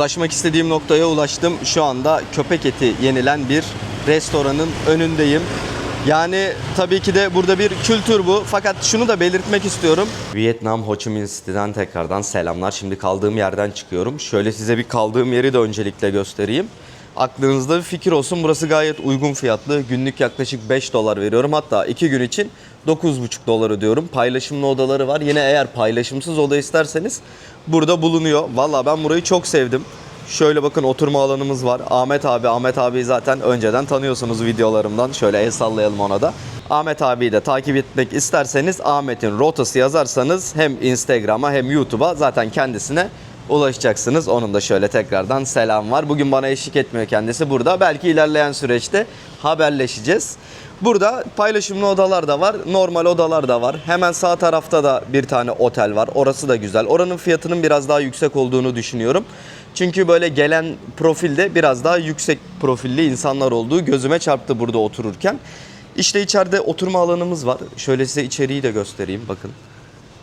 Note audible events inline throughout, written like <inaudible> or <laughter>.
Ulaşmak istediğim noktaya ulaştım. Şu anda köpek eti yenilen bir restoranın önündeyim. Yani tabii ki de burada bir kültür bu. Fakat şunu da belirtmek istiyorum. Vietnam Ho Chi Minh City'den tekrardan selamlar. Şimdi kaldığım yerden çıkıyorum. Şöyle size bir kaldığım yeri de öncelikle göstereyim. Aklınızda bir fikir olsun. Burası gayet uygun fiyatlı. Günlük yaklaşık 5 dolar veriyorum. Hatta 2 gün için 9,5 dolar ödüyorum. Paylaşımlı odaları var. Yine eğer paylaşımsız oda isterseniz burada bulunuyor. Valla ben burayı çok sevdim. Şöyle bakın oturma alanımız var. Ahmet abi, Ahmet abi zaten önceden tanıyorsunuz videolarımdan. Şöyle el sallayalım ona da. Ahmet abiyi de takip etmek isterseniz Ahmet'in rotası yazarsanız hem Instagram'a hem YouTube'a zaten kendisine ulaşacaksınız. Onun da şöyle tekrardan selam var. Bugün bana eşlik etmiyor kendisi burada. Belki ilerleyen süreçte haberleşeceğiz. Burada paylaşımlı odalar da var, normal odalar da var. Hemen sağ tarafta da bir tane otel var. Orası da güzel. Oranın fiyatının biraz daha yüksek olduğunu düşünüyorum. Çünkü böyle gelen profilde biraz daha yüksek profilli insanlar olduğu gözüme çarptı burada otururken. İşte içeride oturma alanımız var. Şöyle size içeriği de göstereyim bakın.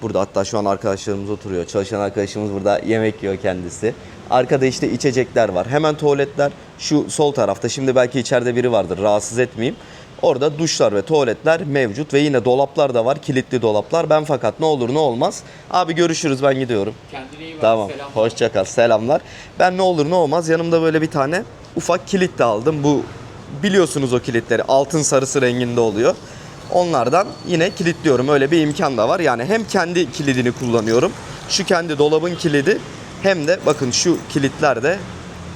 Burada hatta şu an arkadaşlarımız oturuyor. Çalışan arkadaşımız burada yemek yiyor kendisi. Arkada işte içecekler var. Hemen tuvaletler şu sol tarafta. Şimdi belki içeride biri vardır. Rahatsız etmeyeyim. Orada duşlar ve tuvaletler mevcut ve yine dolaplar da var. Kilitli dolaplar. Ben fakat ne olur ne olmaz. Abi görüşürüz ben gidiyorum. Kendine iyi bak. Tamam. Selam. Hoşça kal. Selamlar. Ben ne olur ne olmaz yanımda böyle bir tane ufak kilit de aldım. Bu biliyorsunuz o kilitleri altın sarısı renginde oluyor. Onlardan yine kilitliyorum. Öyle bir imkan da var. Yani hem kendi kilidini kullanıyorum. Şu kendi dolabın kilidi hem de bakın şu kilitler de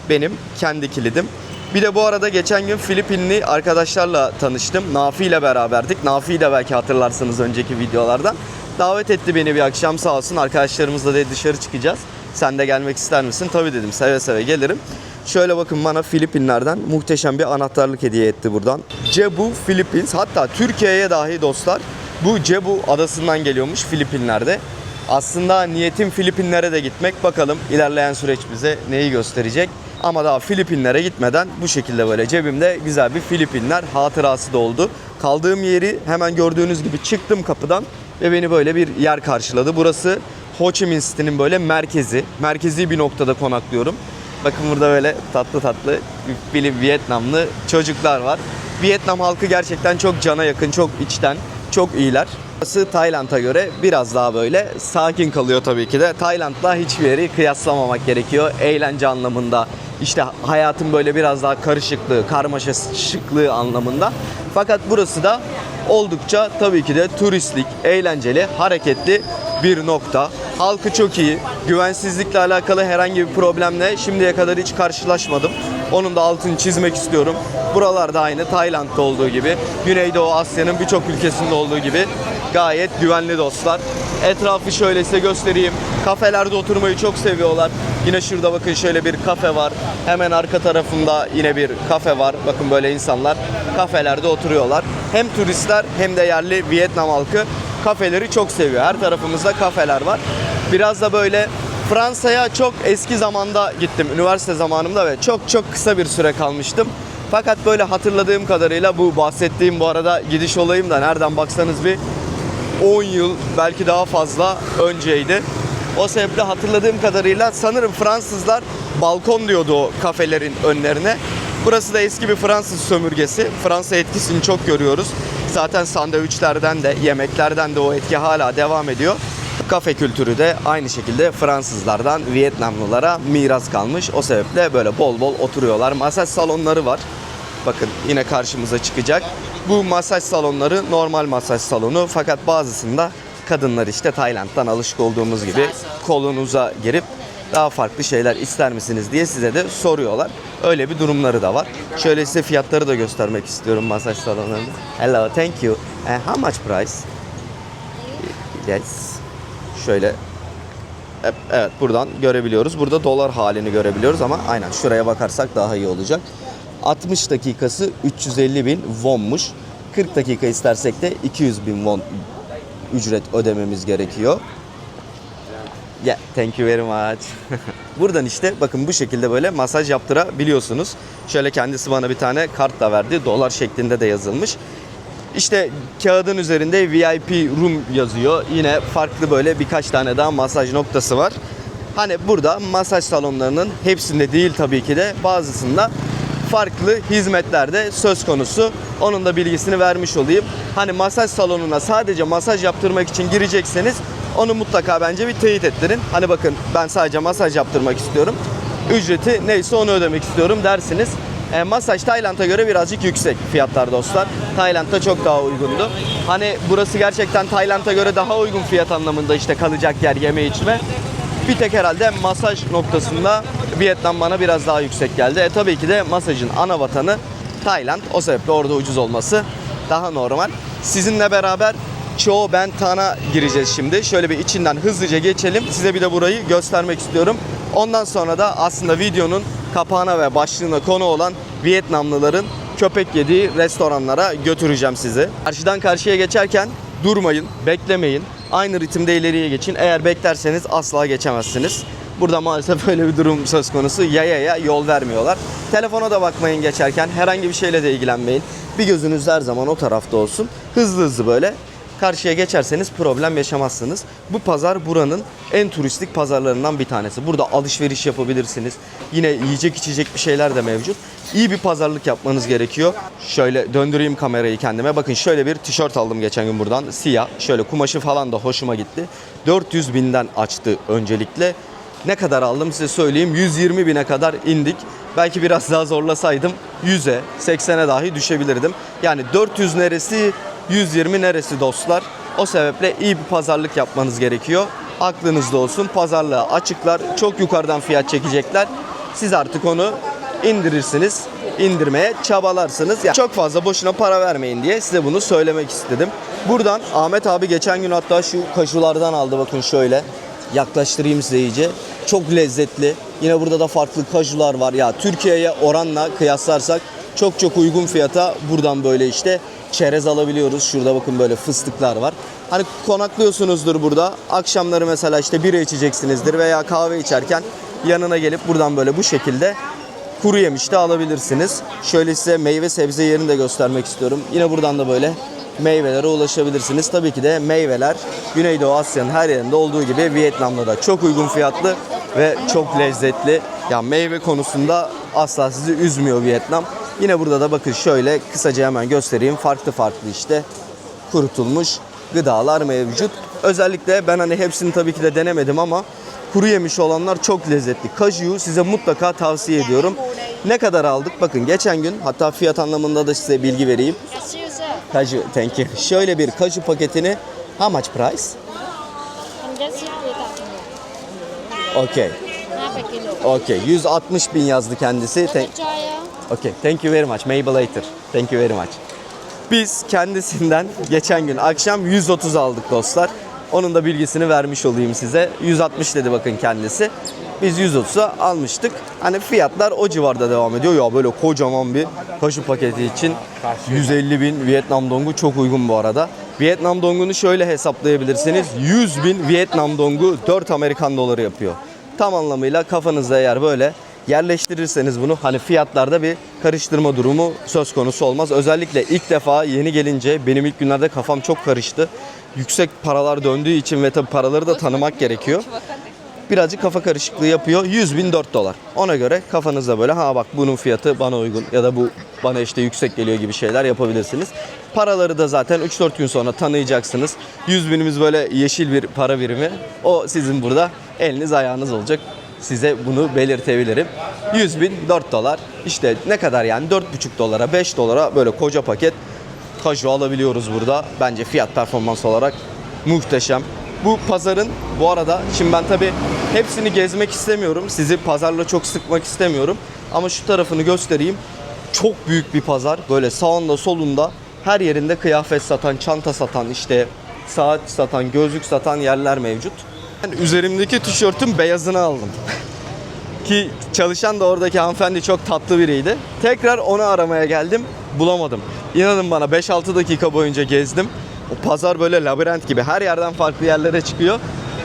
benim kendi kilidim. Bir de bu arada geçen gün Filipinli arkadaşlarla tanıştım. Nafi ile beraberdik. Nafi'yi de belki hatırlarsınız önceki videolardan. Davet etti beni bir akşam sağ olsun. Arkadaşlarımızla da dışarı çıkacağız. Sen de gelmek ister misin? Tabii dedim seve seve gelirim. Şöyle bakın bana Filipinlerden muhteşem bir anahtarlık hediye etti buradan. Cebu Philippines hatta Türkiye'ye dahi dostlar bu Cebu adasından geliyormuş Filipinler'de. Aslında niyetim Filipinlere de gitmek. Bakalım ilerleyen süreç bize neyi gösterecek. Ama daha Filipinlere gitmeden bu şekilde böyle cebimde güzel bir Filipinler hatırası da oldu. Kaldığım yeri hemen gördüğünüz gibi çıktım kapıdan ve beni böyle bir yer karşıladı. Burası Ho Chi Minh City'nin böyle merkezi. Merkezi bir noktada konaklıyorum. Bakın burada böyle tatlı tatlı Filip Vietnamlı çocuklar var. Vietnam halkı gerçekten çok cana yakın, çok içten, çok iyiler. Burası Tayland'a göre biraz daha böyle sakin kalıyor tabii ki de. Tayland'la hiçbir yeri kıyaslamamak gerekiyor. Eğlence anlamında, işte hayatın böyle biraz daha karışıklığı, karmaşıklığı anlamında. Fakat burası da oldukça tabii ki de turistlik, eğlenceli, hareketli bir nokta. Halkı çok iyi. Güvensizlikle alakalı herhangi bir problemle şimdiye kadar hiç karşılaşmadım. Onun da altını çizmek istiyorum. Buralarda aynı Tayland'da olduğu gibi, Güneydoğu Asya'nın birçok ülkesinde olduğu gibi gayet güvenli dostlar. Etrafı şöyle size göstereyim. Kafelerde oturmayı çok seviyorlar. Yine şurada bakın şöyle bir kafe var. Hemen arka tarafında yine bir kafe var. Bakın böyle insanlar kafelerde oturuyorlar. Hem turistler hem de yerli Vietnam halkı kafeleri çok seviyor. Her tarafımızda kafeler var. Biraz da böyle Fransa'ya çok eski zamanda gittim. Üniversite zamanımda ve çok çok kısa bir süre kalmıştım. Fakat böyle hatırladığım kadarıyla bu bahsettiğim bu arada gidiş olayım da nereden baksanız bir 10 yıl belki daha fazla önceydi. O sebeple hatırladığım kadarıyla sanırım Fransızlar balkon diyordu o kafelerin önlerine. Burası da eski bir Fransız sömürgesi. Fransa etkisini çok görüyoruz. Zaten sandviçlerden de yemeklerden de o etki hala devam ediyor. Kafe kültürü de aynı şekilde Fransızlardan Vietnamlılara miras kalmış. O sebeple böyle bol bol oturuyorlar. Masaj salonları var. Bakın yine karşımıza çıkacak. Bu masaj salonları normal masaj salonu fakat bazısında kadınlar işte Tayland'dan alışık olduğumuz gibi kolunuza girip daha farklı şeyler ister misiniz diye size de soruyorlar. Öyle bir durumları da var. Şöyle size fiyatları da göstermek istiyorum masaj salonlarında. Hello, thank you. Uh, how much price? Yes. Şöyle Evet buradan görebiliyoruz. Burada dolar halini görebiliyoruz ama aynen şuraya bakarsak daha iyi olacak. 60 dakikası 350 bin wonmuş. 40 dakika istersek de 200 bin won ücret ödememiz gerekiyor. Thank you very much. <laughs> Buradan işte bakın bu şekilde böyle masaj yaptırabiliyorsunuz. Şöyle kendisi bana bir tane kart da verdi. Dolar şeklinde de yazılmış. İşte kağıdın üzerinde VIP room yazıyor. Yine farklı böyle birkaç tane daha masaj noktası var. Hani burada masaj salonlarının hepsinde değil tabii ki de bazısında farklı hizmetler de söz konusu. Onun da bilgisini vermiş olayım. Hani masaj salonuna sadece masaj yaptırmak için girecekseniz onu mutlaka bence bir teyit ettirin. Hani bakın ben sadece masaj yaptırmak istiyorum. Ücreti neyse onu ödemek istiyorum dersiniz. E, masaj Tayland'a göre birazcık yüksek fiyatlar dostlar. Tayland'da çok daha uygundu. Hani burası gerçekten Tayland'a göre daha uygun fiyat anlamında işte kalacak yer, yeme içme. Bir tek herhalde masaj noktasında Vietnam bana biraz daha yüksek geldi. E tabii ki de masajın ana vatanı Tayland. O sebeple orada ucuz olması daha normal. Sizinle beraber Çoğu Ben Tan'a gireceğiz şimdi. Şöyle bir içinden hızlıca geçelim. Size bir de burayı göstermek istiyorum. Ondan sonra da aslında videonun kapağına ve başlığına konu olan Vietnamlıların köpek yediği restoranlara götüreceğim sizi. Karşıdan karşıya geçerken durmayın, beklemeyin. Aynı ritimde ileriye geçin. Eğer beklerseniz asla geçemezsiniz. Burada maalesef <laughs> böyle bir durum söz konusu. Yayaya yol vermiyorlar. Telefona da bakmayın geçerken. Herhangi bir şeyle de ilgilenmeyin. Bir gözünüz her zaman o tarafta olsun. Hızlı hızlı böyle karşıya geçerseniz problem yaşamazsınız. Bu pazar buranın en turistik pazarlarından bir tanesi. Burada alışveriş yapabilirsiniz. Yine yiyecek içecek bir şeyler de mevcut. İyi bir pazarlık yapmanız gerekiyor. Şöyle döndüreyim kamerayı kendime. Bakın şöyle bir tişört aldım geçen gün buradan. Siyah. Şöyle kumaşı falan da hoşuma gitti. 400 binden açtı öncelikle. Ne kadar aldım size söyleyeyim. 120 bine kadar indik. Belki biraz daha zorlasaydım 100'e, 80'e dahi düşebilirdim. Yani 400 neresi, 120 neresi dostlar. O sebeple iyi bir pazarlık yapmanız gerekiyor. Aklınızda olsun. Pazarlığa açıklar. Çok yukarıdan fiyat çekecekler. Siz artık onu indirirsiniz. indirmeye çabalarsınız. Yani çok fazla boşuna para vermeyin diye size bunu söylemek istedim. Buradan Ahmet abi geçen gün hatta şu kaşulardan aldı bakın şöyle. Yaklaştırayım size iyice. Çok lezzetli. Yine burada da farklı kajular var. Ya Türkiye'ye oranla kıyaslarsak çok çok uygun fiyata buradan böyle işte çerez alabiliyoruz. Şurada bakın böyle fıstıklar var. Hani konaklıyorsunuzdur burada. Akşamları mesela işte bira içeceksinizdir veya kahve içerken yanına gelip buradan böyle bu şekilde kuru yemiş de alabilirsiniz. Şöyle size meyve sebze yerini de göstermek istiyorum. Yine buradan da böyle meyvelere ulaşabilirsiniz. Tabii ki de meyveler Güneydoğu Asya'nın her yerinde olduğu gibi Vietnam'da da çok uygun fiyatlı ve çok lezzetli. Ya meyve konusunda asla sizi üzmüyor Vietnam. Yine burada da bakın şöyle kısaca hemen göstereyim. Farklı farklı işte kurutulmuş gıdalar mevcut. Özellikle ben hani hepsini tabii ki de denemedim ama kuru yemiş olanlar çok lezzetli. Kaju'yu size mutlaka tavsiye ediyorum. Ne kadar aldık? Bakın geçen gün hatta fiyat anlamında da size bilgi vereyim. Kaju, thank you. Şöyle bir kaju paketini how much price? 160 Okay. half a kilo. Okay. 160 bin yazdı kendisi. Thank, okay. Thank you very much. Maybe later. Thank you very much. Biz kendisinden geçen gün akşam 130 aldık dostlar. Onun da bilgisini vermiş olayım size. 160 dedi bakın kendisi. Biz 130'a almıştık. Hani fiyatlar o civarda devam ediyor. Ya böyle kocaman bir kaşı paketi için 150 bin Vietnam dongu çok uygun bu arada. Vietnam dongunu şöyle hesaplayabilirsiniz. 100 bin Vietnam dongu 4 Amerikan doları yapıyor. Tam anlamıyla kafanızda eğer böyle yerleştirirseniz bunu hani fiyatlarda bir karıştırma durumu söz konusu olmaz. Özellikle ilk defa yeni gelince benim ilk günlerde kafam çok karıştı. Yüksek paralar döndüğü için ve tabi paraları da tanımak gerekiyor. Birazcık kafa karışıklığı yapıyor. 100 bin 4 dolar. Ona göre kafanızda böyle ha bak bunun fiyatı bana uygun ya da bu bana işte yüksek geliyor gibi şeyler yapabilirsiniz. Paraları da zaten 3-4 gün sonra tanıyacaksınız. 100 binimiz böyle yeşil bir para birimi. O sizin burada eliniz ayağınız olacak. Size bunu belirtebilirim. 100 bin 4 dolar. İşte ne kadar yani 4,5 dolara 5 dolara böyle koca paket kaju alabiliyoruz burada. Bence fiyat performans olarak muhteşem. Bu pazarın bu arada şimdi ben tabi hepsini gezmek istemiyorum. Sizi pazarla çok sıkmak istemiyorum. Ama şu tarafını göstereyim. Çok büyük bir pazar. Böyle sağında solunda her yerinde kıyafet satan, çanta satan, işte saat satan, gözlük satan yerler mevcut. Ben üzerimdeki tişörtün beyazını aldım. Ki çalışan da oradaki hanımefendi çok tatlı biriydi. Tekrar onu aramaya geldim. Bulamadım. İnanın bana 5-6 dakika boyunca gezdim. O pazar böyle labirent gibi her yerden farklı yerlere çıkıyor.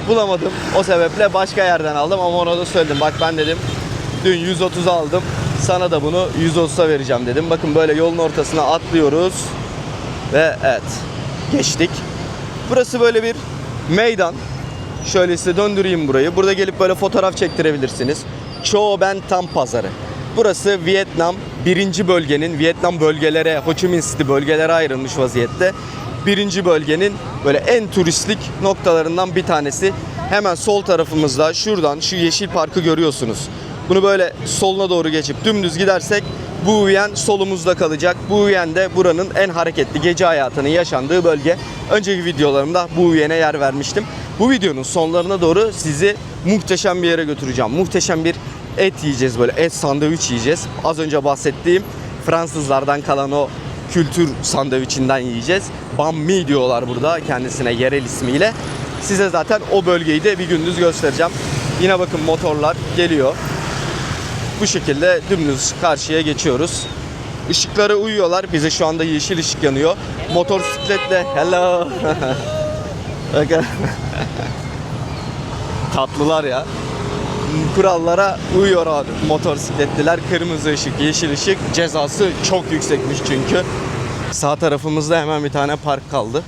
Bulamadım. O sebeple başka yerden aldım ama ona da söyledim. Bak ben dedim dün 130 aldım. Sana da bunu 130'a vereceğim dedim. Bakın böyle yolun ortasına atlıyoruz. Ve evet geçtik. Burası böyle bir meydan. Şöyle size döndüreyim burayı. Burada gelip böyle fotoğraf çektirebilirsiniz. Çoğu Ben Tam Pazarı. Burası Vietnam birinci bölgenin Vietnam bölgelere, Ho Chi Minh City bölgelere ayrılmış vaziyette. Birinci bölgenin böyle en turistik noktalarından bir tanesi. Hemen sol tarafımızda şuradan şu yeşil parkı görüyorsunuz. Bunu böyle soluna doğru geçip dümdüz gidersek bu Uyen solumuzda kalacak. Bu Uyen de buranın en hareketli gece hayatının yaşandığı bölge. Önceki videolarımda bu Uyen'e yer vermiştim. Bu videonun sonlarına doğru sizi muhteşem bir yere götüreceğim. Muhteşem bir et yiyeceğiz böyle et sandviç yiyeceğiz. Az önce bahsettiğim Fransızlardan kalan o kültür sandviçinden yiyeceğiz. Banh mi diyorlar burada kendisine yerel ismiyle. Size zaten o bölgeyi de bir gündüz göstereceğim. Yine bakın motorlar geliyor. Bu şekilde dümdüz karşıya geçiyoruz. Işıklara uyuyorlar. Bize şu anda yeşil ışık yanıyor. Motosikletle hello. <laughs> Bakın. Tatlılar ya. Kurallara uyuyor abi motosikletliler. Kırmızı ışık, yeşil ışık. Cezası çok yüksekmiş çünkü. Sağ tarafımızda hemen bir tane park kaldı.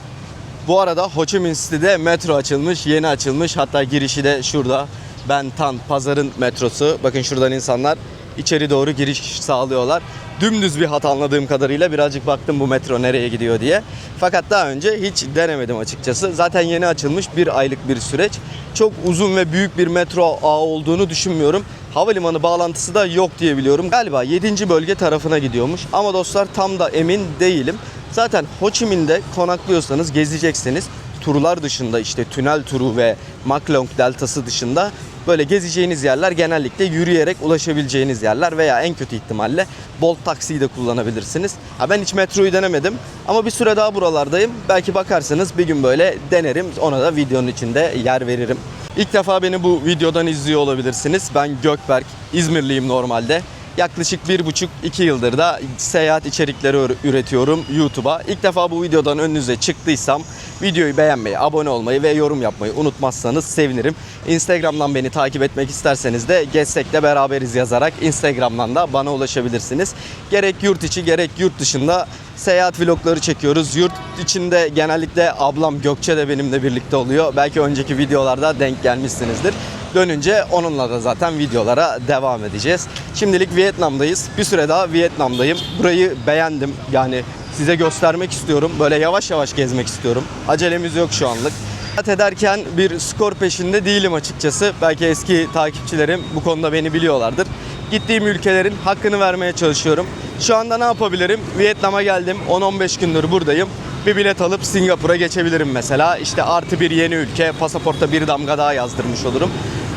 Bu arada Ho Chi Minh City'de metro açılmış, yeni açılmış. Hatta girişi de şurada. Ben Tan pazarın metrosu. Bakın şuradan insanlar içeri doğru giriş sağlıyorlar. Dümdüz bir hat anladığım kadarıyla birazcık baktım bu metro nereye gidiyor diye. Fakat daha önce hiç denemedim açıkçası. Zaten yeni açılmış bir aylık bir süreç. Çok uzun ve büyük bir metro ağı olduğunu düşünmüyorum. Havalimanı bağlantısı da yok diye biliyorum. Galiba 7. bölge tarafına gidiyormuş. Ama dostlar tam da emin değilim. Zaten Ho Chi Minh'de konaklıyorsanız gezeceksiniz. Turlar dışında işte tünel turu ve Maklong deltası dışında böyle gezeceğiniz yerler genellikle yürüyerek ulaşabileceğiniz yerler veya en kötü ihtimalle Bolt taksiyi de kullanabilirsiniz. Ha ben hiç metroyu denemedim ama bir süre daha buralardayım. Belki bakarsanız bir gün böyle denerim. Ona da videonun içinde yer veririm. İlk defa beni bu videodan izliyor olabilirsiniz. Ben Gökberk, İzmirliyim normalde. Yaklaşık 1,5-2 yıldır da seyahat içerikleri ür- üretiyorum YouTube'a. İlk defa bu videodan önünüze çıktıysam videoyu beğenmeyi, abone olmayı ve yorum yapmayı unutmazsanız sevinirim. Instagram'dan beni takip etmek isterseniz de Gezsek'le beraberiz yazarak Instagram'dan da bana ulaşabilirsiniz. Gerek yurt içi gerek yurt dışında seyahat vlogları çekiyoruz. Yurt içinde genellikle ablam Gökçe de benimle birlikte oluyor. Belki önceki videolarda denk gelmişsinizdir. Dönünce onunla da zaten videolara devam edeceğiz. Şimdilik Vietnam'dayız. Bir süre daha Vietnam'dayım. Burayı beğendim. Yani size göstermek istiyorum. Böyle yavaş yavaş gezmek istiyorum. Acelemiz yok şu anlık. Seyahat ederken bir skor peşinde değilim açıkçası. Belki eski takipçilerim bu konuda beni biliyorlardır. Gittiğim ülkelerin hakkını vermeye çalışıyorum. Şu anda ne yapabilirim? Vietnam'a geldim. 10-15 gündür buradayım. Bir bilet alıp Singapur'a geçebilirim mesela. İşte artı bir yeni ülke, pasaporta bir damga daha yazdırmış olurum.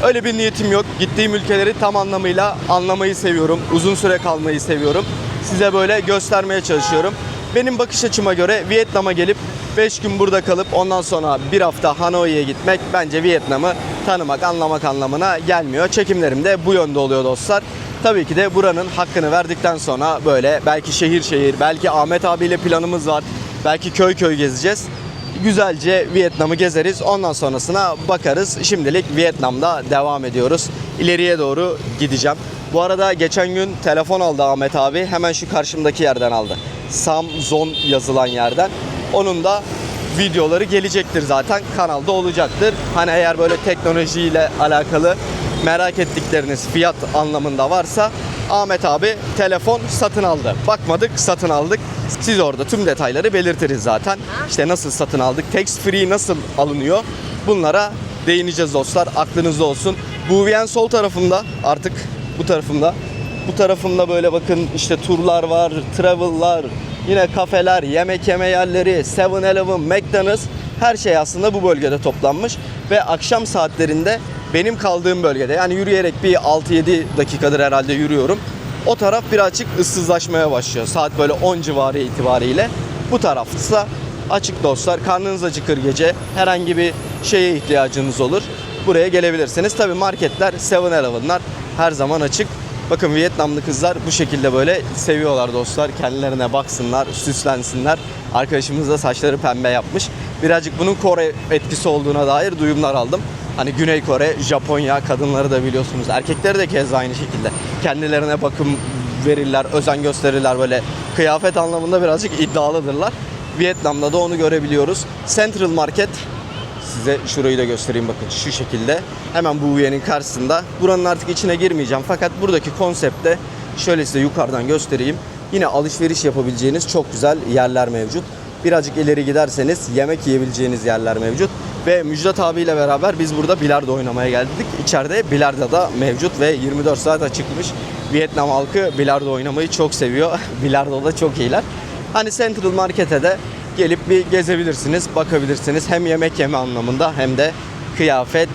Öyle bir niyetim yok. Gittiğim ülkeleri tam anlamıyla anlamayı seviyorum. Uzun süre kalmayı seviyorum. Size böyle göstermeye çalışıyorum. Benim bakış açıma göre Vietnam'a gelip 5 gün burada kalıp ondan sonra bir hafta Hanoi'ye gitmek bence Vietnam'ı tanımak, anlamak anlamına gelmiyor. Çekimlerim de bu yönde oluyor dostlar. Tabii ki de buranın hakkını verdikten sonra böyle belki şehir şehir, belki Ahmet abiyle planımız var. Belki köy köy gezeceğiz. Güzelce Vietnam'ı gezeriz. Ondan sonrasına bakarız. Şimdilik Vietnam'da devam ediyoruz. İleriye doğru gideceğim. Bu arada geçen gün telefon aldı Ahmet abi. Hemen şu karşımdaki yerden aldı. Samzon yazılan yerden. Onun da videoları gelecektir zaten. Kanalda olacaktır. Hani eğer böyle teknolojiyle alakalı merak ettikleriniz fiyat anlamında varsa Ahmet abi telefon satın aldı. Bakmadık satın aldık. Siz orada tüm detayları belirtiriz zaten. İşte nasıl satın aldık, tax free nasıl alınıyor bunlara değineceğiz dostlar. Aklınızda olsun. Bu VN sol tarafımda artık bu tarafımda. Bu tarafımda böyle bakın işte turlar var, travel'lar, yine kafeler, yemek yeme yerleri, 7-Eleven, McDonald's her şey aslında bu bölgede toplanmış ve akşam saatlerinde benim kaldığım bölgede yani yürüyerek bir 6-7 dakikadır herhalde yürüyorum. O taraf birazcık ıssızlaşmaya başlıyor. Saat böyle 10 civarı itibariyle. Bu tarafsa açık dostlar. Karnınız acıkır gece. Herhangi bir şeye ihtiyacınız olur. Buraya gelebilirsiniz. Tabi marketler, 7-Eleven'lar her zaman açık. Bakın Vietnamlı kızlar bu şekilde böyle seviyorlar dostlar. Kendilerine baksınlar, süslensinler. Arkadaşımız da saçları pembe yapmış. Birazcık bunun Kore etkisi olduğuna dair duyumlar aldım. Hani Güney Kore, Japonya kadınları da biliyorsunuz. Erkekleri de keza aynı şekilde. Kendilerine bakım verirler, özen gösterirler böyle. Kıyafet anlamında birazcık iddialıdırlar. Vietnam'da da onu görebiliyoruz. Central Market size şurayı da göstereyim bakın şu şekilde. Hemen bu üyenin karşısında. Buranın artık içine girmeyeceğim fakat buradaki konsepte şöyle size yukarıdan göstereyim. Yine alışveriş yapabileceğiniz çok güzel yerler mevcut. Birazcık ileri giderseniz yemek yiyebileceğiniz yerler mevcut. Ve Müjdat abiyle beraber biz burada bilardo oynamaya geldik. İçeride bilardo da mevcut ve 24 saat açıkmış. Vietnam halkı bilardo oynamayı çok seviyor. <laughs> Bilardo'da çok iyiler. Hani Central Market'e de gelip bir gezebilirsiniz, bakabilirsiniz. Hem yemek yeme anlamında hem de kıyafet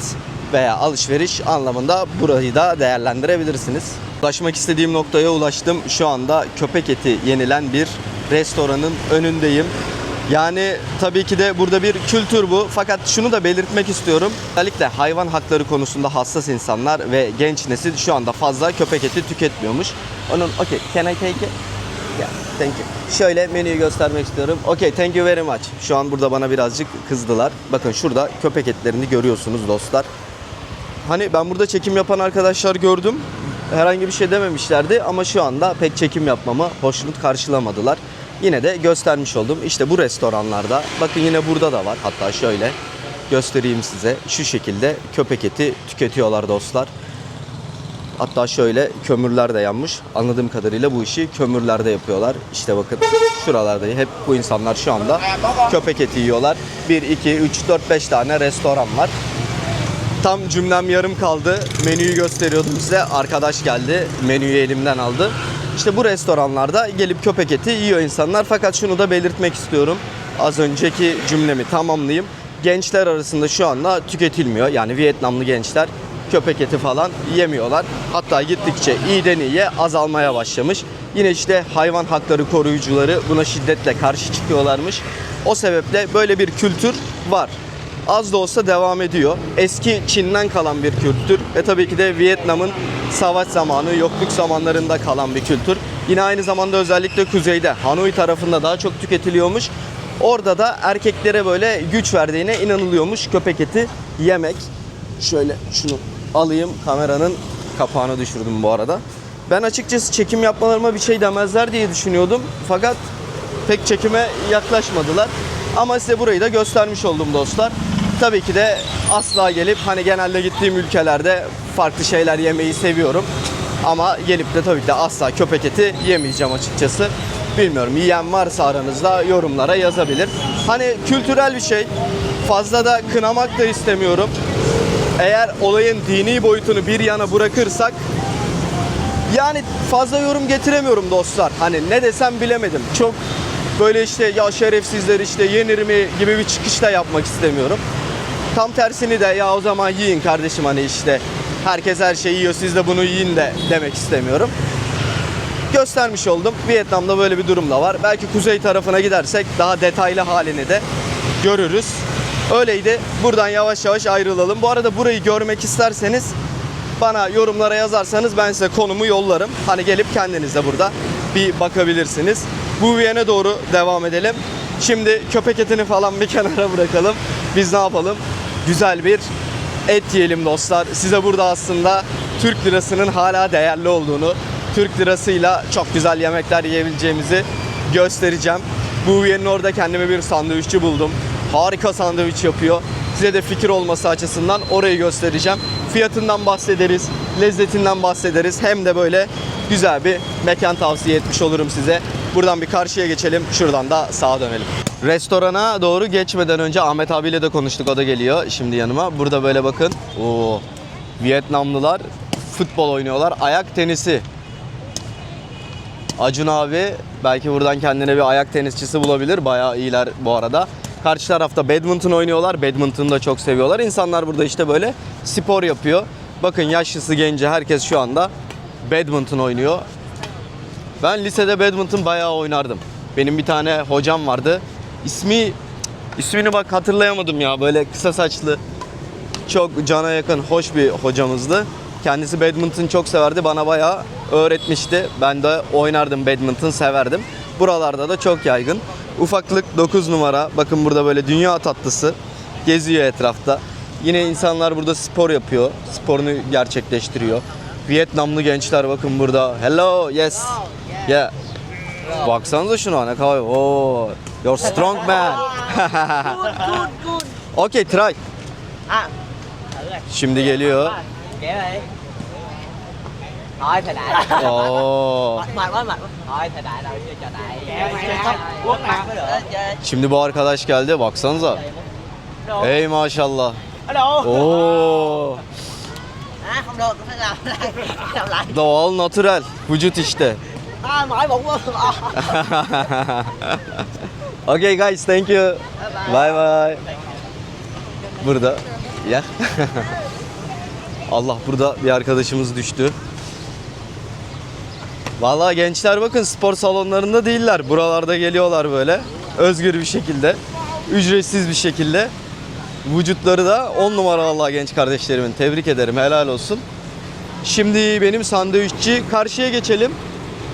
veya alışveriş anlamında burayı da değerlendirebilirsiniz. Ulaşmak istediğim noktaya ulaştım. Şu anda köpek eti yenilen bir restoranın önündeyim. Yani tabii ki de burada bir kültür bu. Fakat şunu da belirtmek istiyorum. Özellikle hayvan hakları konusunda hassas insanlar ve genç nesil şu anda fazla köpek eti tüketmiyormuş. Onun, okay, can I take it? Yeah, thank you. Şöyle menüyü göstermek istiyorum. Okay, thank you very much. Şu an burada bana birazcık kızdılar. Bakın şurada köpek etlerini görüyorsunuz dostlar. Hani ben burada çekim yapan arkadaşlar gördüm. Herhangi bir şey dememişlerdi ama şu anda pek çekim yapmamı hoşnut karşılamadılar. Yine de göstermiş oldum. İşte bu restoranlarda bakın yine burada da var. Hatta şöyle göstereyim size. Şu şekilde köpek eti tüketiyorlar dostlar. Hatta şöyle kömürler de yanmış. Anladığım kadarıyla bu işi kömürlerde yapıyorlar. İşte bakın şuralarda hep bu insanlar şu anda köpek eti yiyorlar. 1, 2, 3, 4, 5 tane restoran var. Tam cümlem yarım kaldı. Menüyü gösteriyordum size. Arkadaş geldi. Menüyü elimden aldı. İşte bu restoranlarda gelip köpek eti yiyor insanlar. Fakat şunu da belirtmek istiyorum. Az önceki cümlemi tamamlayayım. Gençler arasında şu anda tüketilmiyor. Yani Vietnamlı gençler köpek eti falan yemiyorlar. Hatta gittikçe iyiden iyiye azalmaya başlamış. Yine işte hayvan hakları koruyucuları buna şiddetle karşı çıkıyorlarmış. O sebeple böyle bir kültür var az da olsa devam ediyor. Eski Çin'den kalan bir kültür ve tabii ki de Vietnam'ın savaş zamanı, yokluk zamanlarında kalan bir kültür. Yine aynı zamanda özellikle kuzeyde Hanoi tarafında daha çok tüketiliyormuş. Orada da erkeklere böyle güç verdiğine inanılıyormuş köpek eti yemek. Şöyle şunu alayım kameranın kapağını düşürdüm bu arada. Ben açıkçası çekim yapmalarıma bir şey demezler diye düşünüyordum. Fakat pek çekime yaklaşmadılar. Ama size burayı da göstermiş oldum dostlar. Tabii ki de asla gelip hani genelde gittiğim ülkelerde farklı şeyler yemeyi seviyorum. Ama gelip de tabii ki de asla köpek eti yemeyeceğim açıkçası. Bilmiyorum yiyen varsa aranızda yorumlara yazabilir. Hani kültürel bir şey. Fazla da kınamak da istemiyorum. Eğer olayın dini boyutunu bir yana bırakırsak yani fazla yorum getiremiyorum dostlar. Hani ne desem bilemedim. Çok böyle işte ya şerefsizler işte yenir mi gibi bir çıkış da yapmak istemiyorum. Tam tersini de ya o zaman yiyin kardeşim hani işte herkes her şeyi yiyor siz de bunu yiyin de demek istemiyorum. Göstermiş oldum. Vietnam'da böyle bir durum da var. Belki kuzey tarafına gidersek daha detaylı halini de görürüz. Öyleydi. Buradan yavaş yavaş ayrılalım. Bu arada burayı görmek isterseniz bana yorumlara yazarsanız ben size konumu yollarım. Hani gelip kendiniz de burada bir bakabilirsiniz. Bu Viyen'e doğru devam edelim. Şimdi köpek etini falan bir <laughs> kenara bırakalım. Biz ne yapalım? Güzel bir et yiyelim dostlar. Size burada aslında Türk lirasının hala değerli olduğunu, Türk lirasıyla çok güzel yemekler yiyebileceğimizi göstereceğim. Bu Viyen'in orada kendime bir sandviççi buldum. Harika sandviç yapıyor. Size de fikir olması açısından orayı göstereceğim. Fiyatından bahsederiz, lezzetinden bahsederiz. Hem de böyle güzel bir mekan tavsiye etmiş olurum size. Buradan bir karşıya geçelim, şuradan da sağa dönelim. Restorana doğru geçmeden önce Ahmet abiyle de konuştuk, o da geliyor şimdi yanıma. Burada böyle bakın, Oo, Vietnamlılar futbol oynuyorlar, ayak tenisi. Acun abi belki buradan kendine bir ayak tenisçisi bulabilir. Bayağı iyiler bu arada. Karşı tarafta badminton oynuyorlar. Badminton'u da çok seviyorlar. İnsanlar burada işte böyle spor yapıyor. Bakın yaşlısı genci herkes şu anda badminton oynuyor. Ben lisede badminton bayağı oynardım. Benim bir tane hocam vardı. İsmi ismini bak hatırlayamadım ya. Böyle kısa saçlı, çok cana yakın, hoş bir hocamızdı. Kendisi badminton çok severdi. Bana bayağı öğretmişti. Ben de oynardım badminton, severdim. Buralarda da çok yaygın. Ufaklık 9 numara. Bakın burada böyle dünya tatlısı geziyor etrafta. Yine insanlar burada spor yapıyor. Sporunu gerçekleştiriyor. Vietnamlı gençler bakın burada. Hello, yes. Yeah. Baksanıza şuna ne kadar. Oo, you're strong man. <laughs> Okay, try. À. Thử rồi. Şimdi geliyor. Thôi thầy đại. Oo. Mệt mệt quá mệt quá. Thôi thầy đại chưa cho đại. Quất mặt mới được. Şimdi bu arkadaş geldi. Baksanıza. Ey maşallah. Oo. À không được, phải làm lại. Làm lại. Doğal, natural. Vücut işte. À, mỏi bụng quá. okay guys, thank you. Bye bye. Burada. Ya. <laughs> Allah burada bir arkadaşımız düştü. Vallahi gençler bakın spor salonlarında değiller. Buralarda geliyorlar böyle. Özgür bir şekilde. Ücretsiz bir şekilde. Vücutları da 10 numara vallahi genç kardeşlerimin. Tebrik ederim. Helal olsun. Şimdi benim sandviççi karşıya geçelim.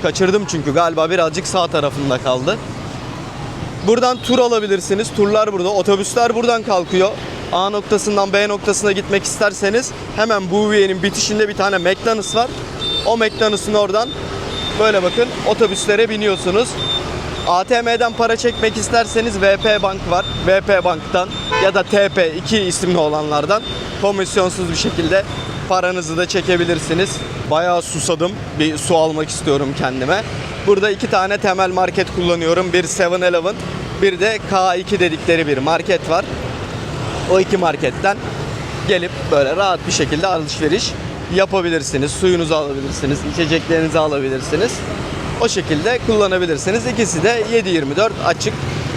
Kaçırdım çünkü galiba birazcık sağ tarafında kaldı. Buradan tur alabilirsiniz. Turlar burada. Otobüsler buradan kalkıyor. A noktasından B noktasına gitmek isterseniz hemen bu üyenin bitişinde bir tane McDonald's var. O McDonald's'ın oradan böyle bakın otobüslere biniyorsunuz. ATM'den para çekmek isterseniz VP Bank var. VP Bank'tan ya da TP 2 isimli olanlardan komisyonsuz bir şekilde paranızı da çekebilirsiniz. Bayağı susadım. Bir su almak istiyorum kendime. Burada iki tane temel market kullanıyorum. Bir 7-Eleven, bir de K2 dedikleri bir market var. O iki marketten gelip böyle rahat bir şekilde alışveriş yapabilirsiniz. Suyunuzu alabilirsiniz, içeceklerinizi alabilirsiniz. O şekilde kullanabilirsiniz. İkisi de 7-24 açık.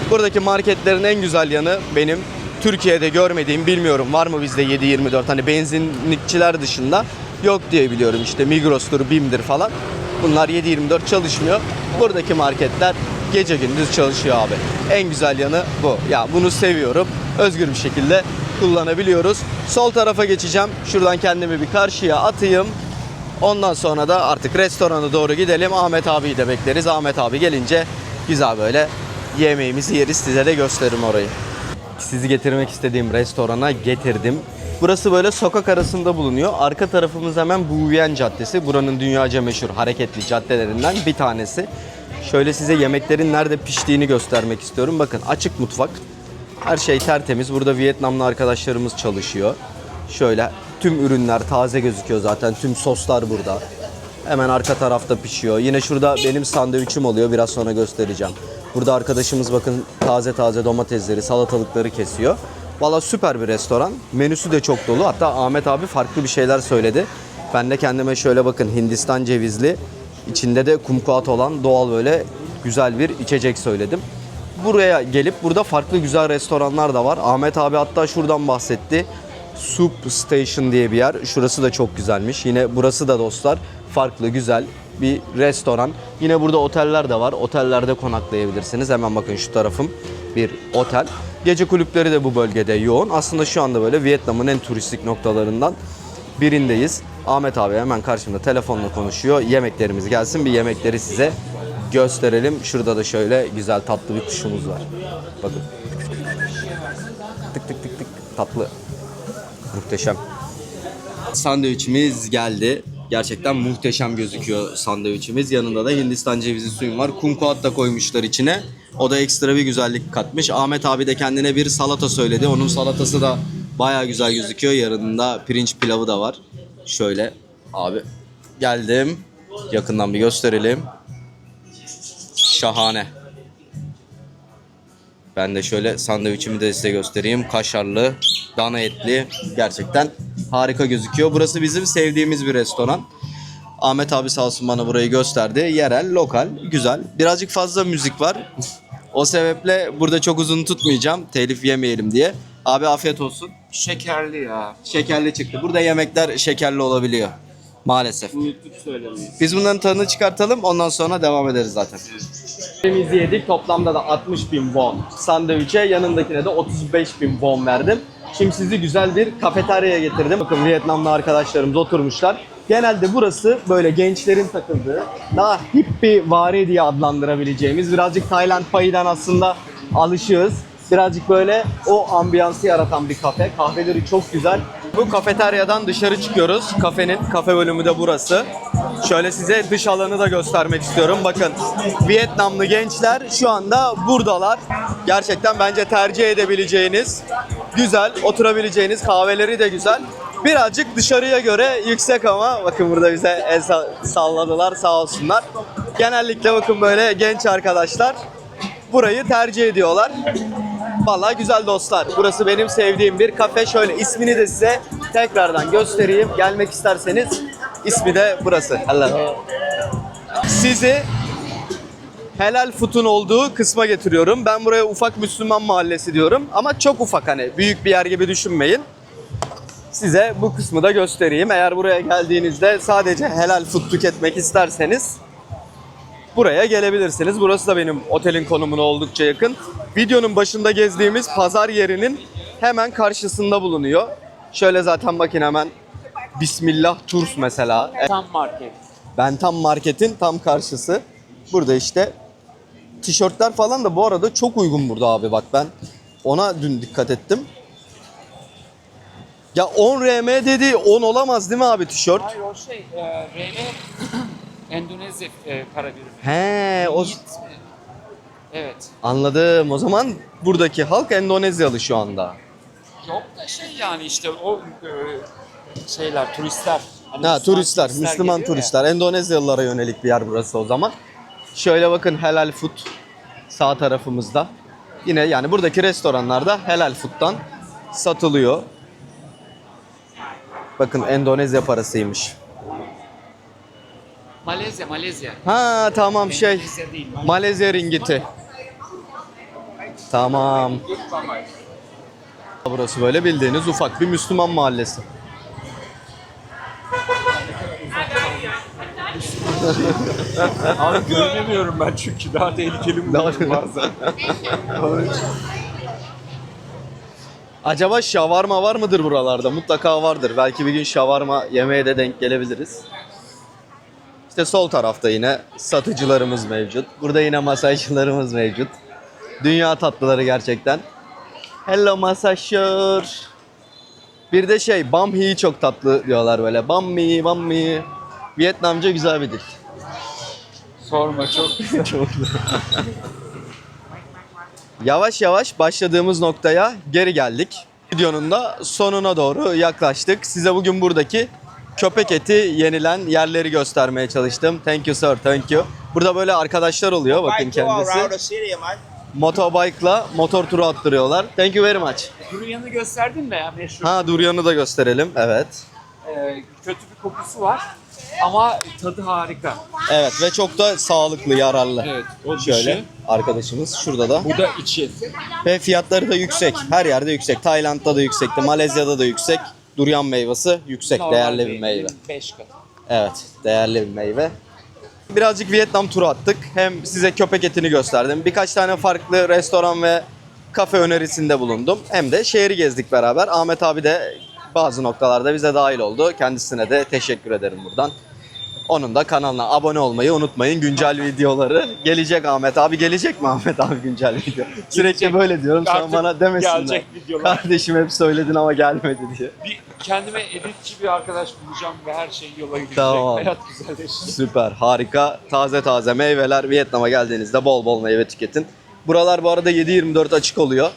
Buradaki marketlerin en güzel yanı benim Türkiye'de görmediğim bilmiyorum var mı bizde 7-24 hani benzinlikçiler dışında yok diye biliyorum işte Migros'tur, BİM'dir falan. Bunlar 7-24 çalışmıyor. Buradaki marketler gece gündüz çalışıyor abi. En güzel yanı bu. Ya bunu seviyorum. Özgür bir şekilde kullanabiliyoruz. Sol tarafa geçeceğim. Şuradan kendimi bir karşıya atayım. Ondan sonra da artık restorana doğru gidelim. Ahmet abiyi de bekleriz. Ahmet abi gelince güzel böyle yemeğimizi yeriz. Size de gösteririm orayı. Sizi getirmek istediğim restorana getirdim. Burası böyle sokak arasında bulunuyor. Arka tarafımız hemen Buviyen Caddesi. Buranın dünyaca meşhur hareketli caddelerinden bir tanesi. Şöyle size yemeklerin nerede piştiğini göstermek istiyorum. Bakın açık mutfak. Her şey tertemiz. Burada Vietnamlı arkadaşlarımız çalışıyor. Şöyle tüm ürünler taze gözüküyor zaten. Tüm soslar burada. Hemen arka tarafta pişiyor. Yine şurada benim sandviçim oluyor. Biraz sonra göstereceğim. Burada arkadaşımız bakın taze taze domatesleri, salatalıkları kesiyor. Valla süper bir restoran. Menüsü de çok dolu. Hatta Ahmet abi farklı bir şeyler söyledi. Ben de kendime şöyle bakın Hindistan cevizli, içinde de kumkuat olan doğal böyle güzel bir içecek söyledim. Buraya gelip burada farklı güzel restoranlar da var. Ahmet abi hatta şuradan bahsetti. Soup Station diye bir yer. Şurası da çok güzelmiş. Yine burası da dostlar farklı güzel bir restoran. Yine burada oteller de var. Otellerde konaklayabilirsiniz. Hemen bakın şu tarafım bir otel. Gece kulüpleri de bu bölgede yoğun. Aslında şu anda böyle Vietnam'ın en turistik noktalarından birindeyiz. Ahmet abi hemen karşımda telefonla konuşuyor. Yemeklerimiz gelsin bir yemekleri size gösterelim. Şurada da şöyle güzel tatlı bir kuşumuz var. Bakın. Tık tık tık tık tatlı. Muhteşem. Sandviçimiz geldi. Gerçekten muhteşem gözüküyor sandviçimiz. Yanında da Hindistan cevizi suyum var. Kumkuat da koymuşlar içine. O da ekstra bir güzellik katmış. Ahmet abi de kendine bir salata söyledi. Onun salatası da baya güzel gözüküyor. Yanında pirinç pilavı da var. Şöyle abi geldim. Yakından bir gösterelim. Şahane. Ben de şöyle sandviçimi de size göstereyim. Kaşarlı, dana etli. Gerçekten harika gözüküyor. Burası bizim sevdiğimiz bir restoran. Ahmet abi sağ olsun bana burayı gösterdi. Yerel, lokal, güzel. Birazcık fazla müzik var. o sebeple burada çok uzun tutmayacağım. Telif yemeyelim diye. Abi afiyet olsun. Şekerli ya. Şekerli çıktı. Burada yemekler şekerli olabiliyor. Maalesef. Unuttuk söylemeyi. Biz bunların tadını çıkartalım ondan sonra devam ederiz zaten. Yemeğimizi yedik. Toplamda da 60 bin won sandviçe. Yanındakine de 35 bin won verdim. Şimdi sizi güzel bir kafeteryaya getirdim. Bakın Vietnamlı arkadaşlarımız oturmuşlar. Genelde burası böyle gençlerin takıldığı, daha hippie vari diye adlandırabileceğimiz birazcık Tayland payından aslında alışığız. Birazcık böyle o ambiyansı yaratan bir kafe. Kahveleri çok güzel. Bu kafeteryadan dışarı çıkıyoruz. Kafenin kafe bölümü de burası. Şöyle size dış alanı da göstermek istiyorum. Bakın Vietnamlı gençler şu anda buradalar. Gerçekten bence tercih edebileceğiniz Güzel, oturabileceğiniz kahveleri de güzel. Birazcık dışarıya göre yüksek ama bakın burada bize el sa- salladılar sağ olsunlar. Genellikle bakın böyle genç arkadaşlar burayı tercih ediyorlar. Vallahi güzel dostlar. Burası benim sevdiğim bir kafe. Şöyle ismini de size tekrardan göstereyim. Gelmek isterseniz ismi de burası. Hello. Sizi helal futun olduğu kısma getiriyorum. Ben buraya ufak Müslüman mahallesi diyorum. Ama çok ufak hani büyük bir yer gibi düşünmeyin. Size bu kısmı da göstereyim. Eğer buraya geldiğinizde sadece helal fut tüketmek isterseniz buraya gelebilirsiniz. Burası da benim otelin konumuna oldukça yakın. Videonun başında gezdiğimiz pazar yerinin hemen karşısında bulunuyor. Şöyle zaten bakın hemen Bismillah Tours mesela. Tam market. Ben tam marketin tam karşısı. Burada işte tişörtler falan da bu arada çok uygun burada abi bak ben ona dün dikkat ettim. Ya 10 RM dedi 10 olamaz değil mi abi tişört? Hayır o şey, e, RM Endonezya e, para birimi. He o Yiğit mi? Evet. anladım. O zaman buradaki halk Endonezyalı şu anda. Yok da şey yani işte o e, şeyler, turistler. Hani Ha Müslüman turistler, Müslüman geliyor ya. turistler. Endonezyalılara yönelik bir yer burası o zaman. Şöyle bakın helal food sağ tarafımızda. Yine yani buradaki restoranlarda helal food'dan satılıyor. Bakın Endonezya parasıymış. Malezya, Malezya. Ha tamam şey Endonezya değil. Malezya. Malezya ringiti. Tamam. Burası böyle bildiğiniz ufak bir Müslüman mahallesi. Abi görünemiyorum ben çünkü daha tehlikeli mi Daha- bazen. Acaba şavarma var mıdır buralarda? Mutlaka vardır. Belki bir gün şavarma yemeye de denk gelebiliriz. İşte sol tarafta yine satıcılarımız mevcut. Burada yine masajcılarımız mevcut. Dünya tatlıları gerçekten. Hello masajör. Bir de şey bam hi çok tatlı diyorlar böyle. Bam mi bam mi. Vietnamca güzel bir dil. Sorma çok. <laughs> Çok Yavaş yavaş başladığımız noktaya geri geldik. Videonun da sonuna doğru yaklaştık. Size bugün buradaki köpek eti yenilen yerleri göstermeye çalıştım. Thank you sir, thank you. Burada böyle arkadaşlar oluyor bakın kendisi. Motobike'la motor turu attırıyorlar. Thank you very much. Durian'ı gösterdin de ya meşhur. Ha Duryan'ı da gösterelim. Evet. E, kötü bir kokusu var ama tadı harika. Evet ve çok da sağlıklı, yararlı. Evet, o Şöyle dışı. arkadaşımız şurada da. Bu da içi. Ve fiyatları da yüksek. Her yerde yüksek. Tayland'da da yüksekti. Malezya'da da yüksek. Duryan meyvesi yüksek. Normal değerli bir meyve. 5 kat. Evet. Değerli bir meyve. Birazcık Vietnam turu attık. Hem size köpek etini gösterdim. Birkaç tane farklı restoran ve kafe önerisinde bulundum. Hem de şehri gezdik beraber. Ahmet abi de bazı noktalarda bize dahil oldu. Kendisine de teşekkür ederim buradan. Onun da kanalına abone olmayı unutmayın. Güncel videoları gelecek Ahmet abi. Gelecek mi Ahmet abi güncel video? Sürekli böyle diyorum. Sonra Artık bana demesinler. gelecek videolar. Kardeşim hep söyledin ama gelmedi diye. Bir kendime editçi bir arkadaş bulacağım ve her şey yola gidecek. Tamam. Hayat güzelleşecek. Süper, harika. Taze taze meyveler. Vietnam'a geldiğinizde bol bol meyve tüketin. Buralar bu arada 7-24 açık oluyor.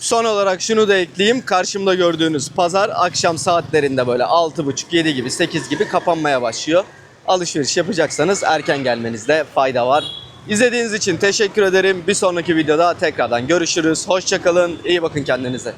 Son olarak şunu da ekleyeyim. Karşımda gördüğünüz pazar akşam saatlerinde böyle 6.30-7 gibi 8 gibi kapanmaya başlıyor. Alışveriş yapacaksanız erken gelmenizde fayda var. İzlediğiniz için teşekkür ederim. Bir sonraki videoda tekrardan görüşürüz. Hoşçakalın. İyi bakın kendinize.